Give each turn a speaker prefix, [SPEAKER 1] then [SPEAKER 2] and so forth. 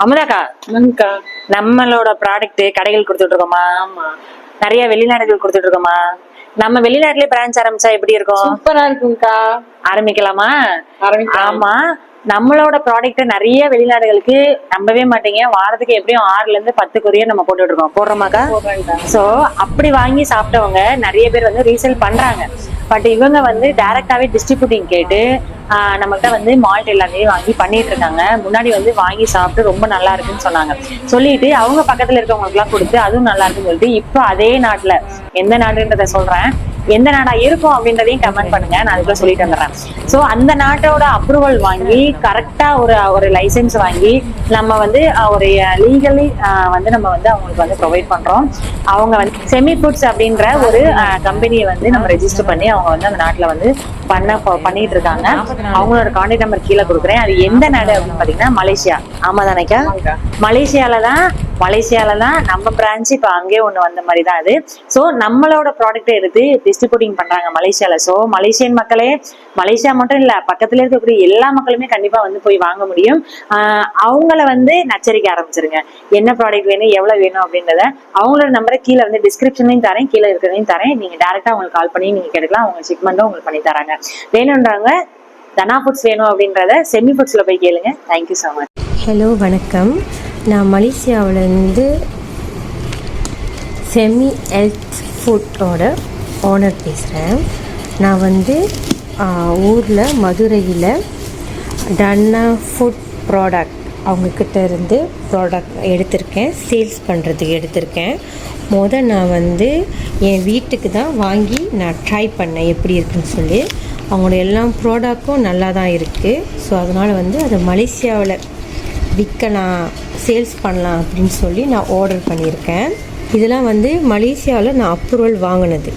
[SPEAKER 1] அமுதாக்கா நம்மளோட ப்ராடக்ட் கடைகள் கொடுத்துட்டு இருக்கோமா
[SPEAKER 2] ஆமா.
[SPEAKER 1] நிறைய வெளிநாடுகள் கொடுத்துட்டு இருக்கோமா நம்ம வெளிநாட்டுலயே பிரான்ச் ஆரம்பிச்சா எப்படி இருக்கும்?
[SPEAKER 2] சூப்பரா இருக்கும்க்கா.
[SPEAKER 1] ஆரம்பிக்கலாமா? ஆமா. நம்மளோட ப்ராடக்ட் நிறைய வெளிநாடுகளுக்கு நம்பவே மாட்டீங்க. வாரத்துக்கு எப்படியும் ஆறுல இருந்து பத்து கொரியர் நம்ம போட்டுட்டு இருக்கோம் போடுறோமாக்கா. சோ அப்படி வாங்கி சாப்பிட்டவங்க நிறைய பேர் வந்து ரீசேல் பண்றாங்க. பட் இவங்க வந்து டைரக்டாவே டிஸ்ட்ரிபியூட்டிங் கேட்டு நம்மகிட்ட வந்து மால்ட் எல்லாமே வாங்கி பண்ணிட்டு இருக்காங்க முன்னாடி வந்து வாங்கி சாப்பிட்டு ரொம்ப நல்லா இருக்குன்னு சொன்னாங்க. சொல்லிட்டு அவங்க பக்கத்துல இருக்கவங்களுக்கு எல்லாம் கொடுத்து அதுவும் நல்லா இருக்குன்னு சொல்லிட்டு இப்போ அதே நாட்டுல எந்த நாடுன்றத சொல்றேன். எந்த நாடா இருக்கும் அப்படின்றதையும் கமெண்ட் பண்ணுங்க. நான் அதுக்குள்ள சொல்லிட்டு வந்துடுறேன். சோ அந்த நாட்டோட அப்ரூவல் வாங்கி கரெக்டா ஒரு ஒரு லைசென்ஸ் வாங்கி நம்ம வந்து ஒரு லீகலி வந்து நம்ம வந்து அவங்களுக்கு வந்து ப்ரொவைட் பண்றோம். அவங்க வந்து செமி ஃபுட்ஸ் அப்படின்ற ஒரு கம்பெனியை வந்து நம்ம ரெஜிஸ்டர் பண்ணி அவங்க வந்து அந்த நாட்டுல வந்து பண்ண பண்ணிட்டு இருக்காங்க. அவங்களோட கான்டாக்ட் நம்பர் கீழே கொடுக்குறேன். அது எந்த நாடு அப்படின்னு பாத்தீங்கன்னா மலேசியா. ஆமா தானேக்கா. மலேசியால தான் மலேசியால தான் நம்ம பிரான்ச் இப்போ அங்கேயே ஒண்ணு வந்த மாதிரி தான் அது. ஸோ நம்மளோட ப்ராடக்ட்டை எடுத்து டிஸ்ட்ரிபியூட்டிங் பண்றாங்க மலேசியால. ஸோ மலேசியன் மக்களே மலேசியா மட்டும் இல்ல பக்கத்துல இருக்கக்கூடிய எல்லா மக்களுமே கண்டிப்பா வந்து போய் வாங்க முடியும். அவங்கள வந்து நச்சரிக்க ஆரம்பிச்சிருங்க. என்ன ப்ராடக்ட் வேணும் எவ்வளவு வேணும் அப்படின்றத அவங்களோட நம்பரை கீழே வந்து டிஸ்கிரிப்ஷன்லையும் தரேன் கீழே இருக்கிறதையும் தரேன். நீங்க டேரக்டா அவங்களுக்கு கால் பண்ணி நீங்க கேட்டுக்கலாம். அவங்க செக்மெண்ட்டும் உங்களுக்கு பண்ணி தராங்க. வேணும்ன்றவங்க தனா ஃபுட்ஸ் வேணும் அப்படின்றத செமி ஃபுட்ஸ்ல போய் கேளுங்க. தேங்க்யூ ஸோ மச்
[SPEAKER 3] ஹலோ வணக்கம். நான் மலேசியாவிலேருந்து செமி ஹெல்த் ஃபுட்டோட ஓனர் பேசுகிறேன் நான் வந்து ஊரில் மதுரையில் டன்னா ஃபுட் ப்ராடக்ட் அவங்கக்கிட்ட இருந்து ப்ராடக்ட் எடுத்திருக்கேன். சேல்ஸ் பண்ணுறதுக்கு எடுத்திருக்கேன். மொதல் நான் வந்து என் வீட்டுக்கு தான் வாங்கி நான் ட்ரை பண்ணேன். எப்படி இருக்குன்னு சொல்லி. அவங்களோட எல்லா ப்ராடக்ட்டும் நல்லா தான் இருக்குது ஸோ அதனால் வந்து அதை மலேசியாவில் விற்கலாம் சேல்ஸ் பண்ணலாம் அப்படின்னு சொல்லி நான் ஆர்டர் பண்ணியிருக்கேன். இதெல்லாம் வந்து மலேசியாவில் நான் அப்ரூவல் வாங்கினது.